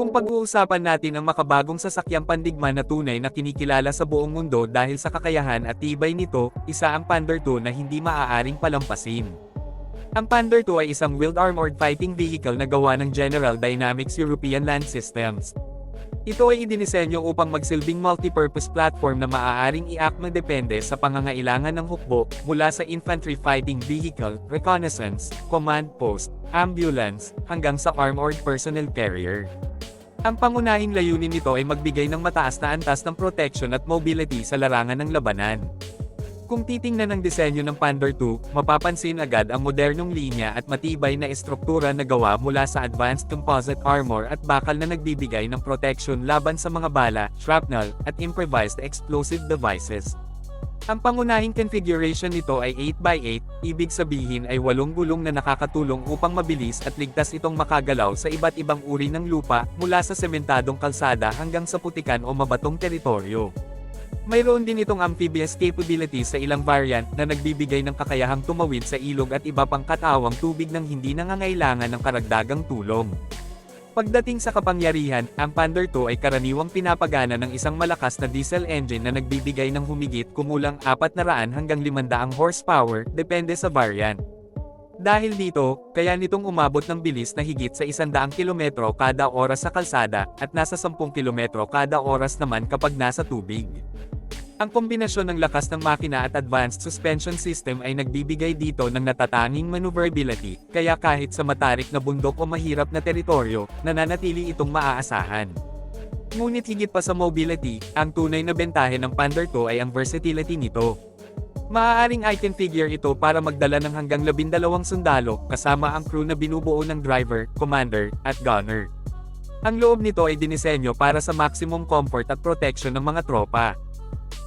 Kung pag-uusapan natin ang makabagong sasakyang pandigma na tunay na kinikilala sa buong mundo dahil sa kakayahan at tibay nito, isa ang Pandar 2 na hindi maaaring palampasin. Ang Pandar 2 ay isang wheeled armored fighting vehicle na gawa ng General Dynamics European Land Systems. Ito ay idinisenyo upang magsilbing multipurpose platform na maaaring i-act depende sa pangangailangan ng hukbo, mula sa infantry fighting vehicle, reconnaissance, command post, ambulance, hanggang sa armored personnel carrier. Ang pangunahing layunin nito ay magbigay ng mataas na antas ng protection at mobility sa larangan ng labanan. Kung titingnan ang disenyo ng Pandar 2, mapapansin agad ang modernong linya at matibay na estruktura na gawa mula sa advanced composite armor at bakal na nagbibigay ng protection laban sa mga bala, shrapnel, at improvised explosive devices. Ang pangunahing configuration nito ay 8x8, ibig sabihin ay walong gulong na nakakatulong upang mabilis at ligtas itong makagalaw sa iba't ibang uri ng lupa, mula sa sementadong kalsada hanggang sa putikan o mabatong teritoryo. Mayroon din itong amphibious capability sa ilang variant na nagbibigay ng kakayahang tumawid sa ilog at iba pang katawang tubig nang hindi nangangailangan ng karagdagang tulong. Pagdating sa kapangyarihan, ang Pandar 2 ay karaniwang pinapagana ng isang malakas na diesel engine na nagbibigay ng humigit kumulang 400 hanggang 500 horsepower, depende sa variant. Dahil dito, kaya nitong umabot ng bilis na higit sa 100 kilometro kada oras sa kalsada, at nasa 10 kilometro kada oras naman kapag nasa tubig. Ang kombinasyon ng lakas ng makina at advanced suspension system ay nagbibigay dito ng natatanging maneuverability, kaya kahit sa matarik na bundok o mahirap na teritoryo, nananatili itong maaasahan. Ngunit higit pa sa mobility, ang tunay na bentahe ng Pandar 2 ay ang versatility nito. Maaaring i-configure ito para magdala ng hanggang 12 sundalo, kasama ang crew na binubuo ng driver, commander, at gunner. Ang loob nito ay dinisenyo para sa maximum comfort at protection ng mga tropa.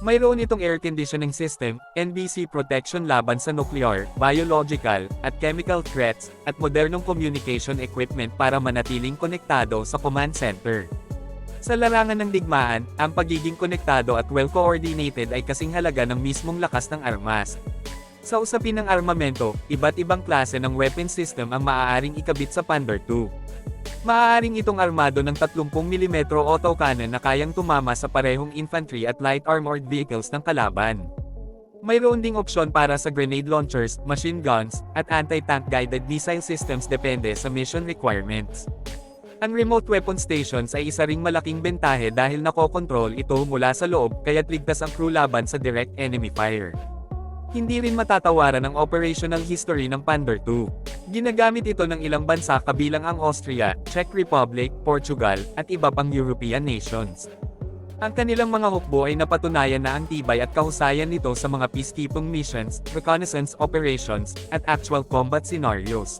Mayroon itong air conditioning system, NBC protection laban sa nuclear, biological, at chemical threats, at modernong communication equipment para manatiling konektado sa command center. Sa larangan ng digmaan, ang pagiging konektado at well-coordinated ay kasing halaga ng mismong lakas ng armas. Sa usapin ng armamento, iba't ibang klase ng weapon system ang maaaring ikabit sa Pandar 2. Maaaring itong armado ng 30mm autocannon na kayang tumama sa parehong infantry at light armored vehicles ng kalaban. Mayroon ding opsyon para sa grenade launchers, machine guns, at anti-tank guided missile systems depende sa mission requirements. Ang remote weapon stations ay isa ring malaking bentahe dahil nakokontrol ito mula sa loob kaya't ligtas ang crew laban sa direct enemy fire. Hindi rin matatawaran ang operational history ng Pandar 2. Ginagamit ito ng ilang bansa kabilang ang Austria, Czech Republic, Portugal, at iba pang European nations. Ang kanilang mga hukbo ay napatunayan na ang tibay at kahusayan nito sa mga peacekeeping missions, reconnaissance operations, at actual combat scenarios.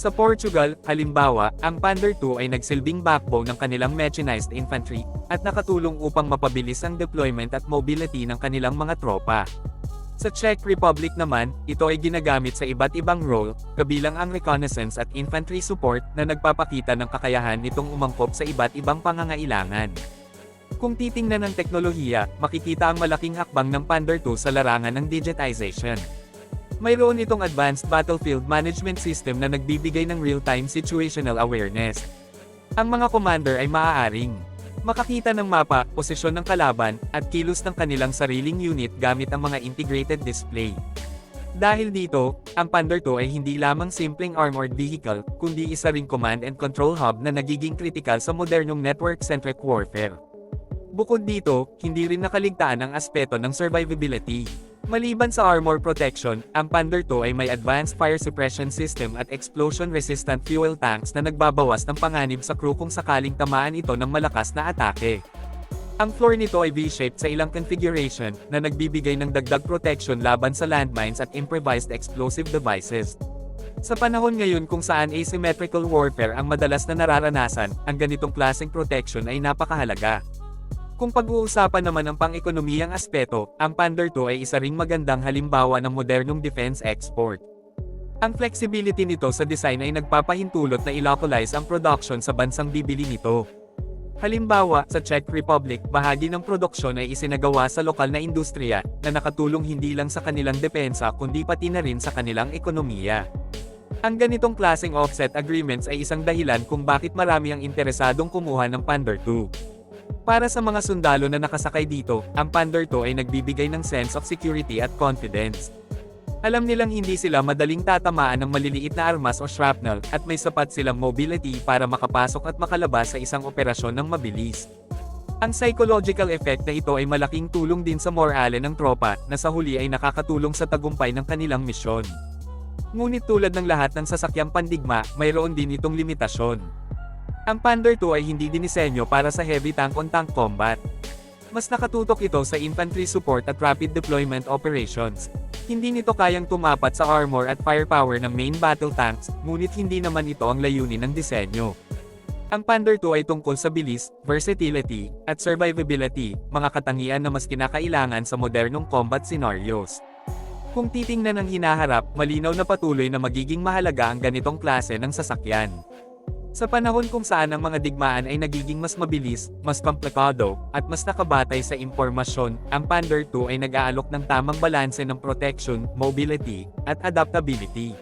Sa Portugal, halimbawa, ang Pandar 2 ay nagsilbing backbone ng kanilang mechanized infantry, at nakatulong upang mapabilis ang deployment at mobility ng kanilang mga tropa. Sa Czech Republic naman, ito ay ginagamit sa iba't ibang role, kabilang ang reconnaissance at infantry support na nagpapakita ng kakayahan nitong umangkop sa iba't ibang pangangailangan. Kung titingnan ng teknolohiya, makikita ang malaking hakbang ng Pandar 2 sa larangan ng digitization. Mayroon itong advanced battlefield management system na nagbibigay ng real-time situational awareness. Ang mga commander ay maaaring makakita ng mapa, posisyon ng kalaban, at kilos ng kanilang sariling unit gamit ang mga integrated display. Dahil dito, ang Pandar 2 ay hindi lamang simpleng armored vehicle, kundi isa ring command and control hub na nagiging kritikal sa modernong network-centric warfare. Bukod dito, hindi rin nakaligtaan ang aspeto ng survivability. Maliban sa armor protection, ang Pandar 2 ay may advanced fire suppression system at explosion-resistant fuel tanks na nagbabawas ng panganib sa crew kung sakaling tamaan ito ng malakas na atake. Ang floor nito ay V-shaped sa ilang configuration na nagbibigay ng dagdag protection laban sa landmines at improvised explosive devices. Sa panahon ngayon kung saan asymmetrical warfare ang madalas na nararanasan, ang ganitong klaseng protection ay napakahalaga. Kung pag-uusapan naman ang pang-ekonomiyang aspeto, ang Pandar 2 ay isa ring magandang halimbawa ng modernong defense export. Ang flexibility nito sa design ay nagpapahintulot na ilocalize ang production sa bansang bibili nito. Halimbawa, sa Czech Republic, bahagi ng produksyon ay isinagawa sa lokal na industriya, na nakatulong hindi lang sa kanilang depensa kundi pati na rin sa kanilang ekonomiya. Ang ganitong klaseng offset agreements ay isang dahilan kung bakit marami ang interesadong kumuha ng Pandar 2. Para sa mga sundalo na nakasakay dito, ang Pandar 2 ay nagbibigay ng sense of security at confidence. Alam nilang hindi sila madaling tatamaan ng maliliit na armas o shrapnel, at may sapat silang mobility para makapasok at makalabas sa isang operasyon ng mabilis. Ang psychological effect na ito ay malaking tulong din sa morale ng tropa, na sa huli ay nakakatulong sa tagumpay ng kanilang misyon. Ngunit tulad ng lahat ng sasakyang pandigma, mayroon din itong limitasyon. Ang Pandar 2 ay hindi dinisenyo para sa heavy tank-on-tank combat. Mas nakatutok ito sa infantry support at rapid deployment operations. Hindi nito kayang tumapat sa armor at firepower ng main battle tanks, ngunit hindi naman ito ang layunin ng disenyo. Ang Pandar 2 ay tungkol sa bilis, versatility, at survivability, mga katangian na mas kinakailangan sa modernong combat scenarios. Kung titingnan ng hinaharap, malinaw na patuloy na magiging mahalaga ang ganitong klase ng sasakyan. Sa panahon kung saan ang mga digmaan ay nagiging mas mabilis, mas komplikado, at mas nakabatay sa impormasyon, ang Pandar 2 ay nag-aalok ng tamang balanse ng protection, mobility, at adaptability.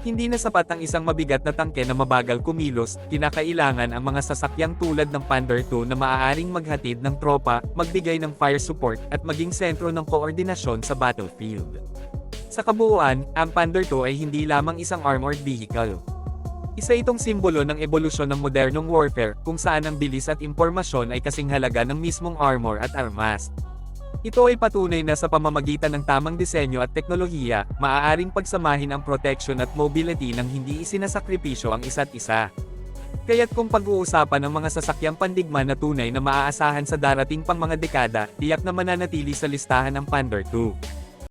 Hindi na sapat ang isang mabigat na tangke na mabagal kumilos, kinakailangan ang mga sasakyang tulad ng Pandar 2 na maaaring maghatid ng tropa, magbigay ng fire support, at maging sentro ng koordinasyon sa battlefield. Sa kabuuan, ang Pandar 2 ay hindi lamang isang armored vehicle. Isa itong simbolo ng ebolusyon ng modernong warfare, kung saan ang bilis at impormasyon ay kasing halaga ng mismong armor at armas. Ito ay patunay na sa pamamagitan ng tamang disenyo at teknolohiya, maaaring pagsamahin ang protection at mobility ng hindi isinasakripisyo ang isa't isa. Kaya't kung pag-uusapan ng mga sasakyang pandigma na tunay na maaasahan sa darating pang mga dekada, tiyak na mananatili sa listahan ng Pandar 2.